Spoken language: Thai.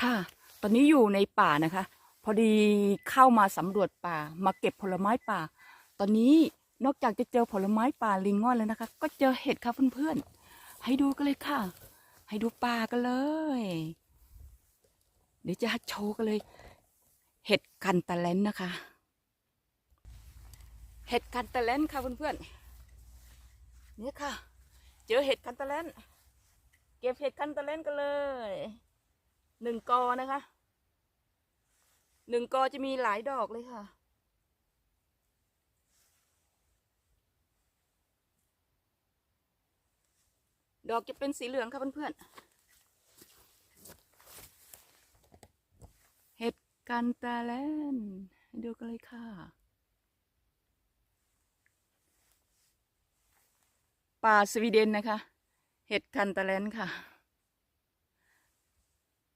ค่ะ ตอนนี้อยู่ในป่านะคะ พอดีเข้ามาสำรวจป่า มาเก็บผลไม้ป่า ตอนนี้นอกจากจะเจอผลไม้ป่าลิงง่อนแล้วนะคะ ก็เจอเห็ดค่ะเพื่อนๆ ให้ดูกันเลยค่ะ ให้ดูป่ากันเลย เดี๋ยวจะโชว์กันเลย เห็ดกันตะเลนนะคะ เห็ดกันตะเลนค่ะเพื่อนๆเนี่ยค่ะ เจอเห็ดกันตะเลนเก็บเห็ดกันตะเลนกันเลย หนึ่งกอนะคะ หนึ่งกอจะมีหลายดอกเลยค่ะดอกจะเป็นสีเหลืองค่ะเพื่อนๆ เห็ดกันตะเลนดูกันเลยค่ะ ป่าสวีเดนนะคะ เห็ดกันตะเลนค่ะ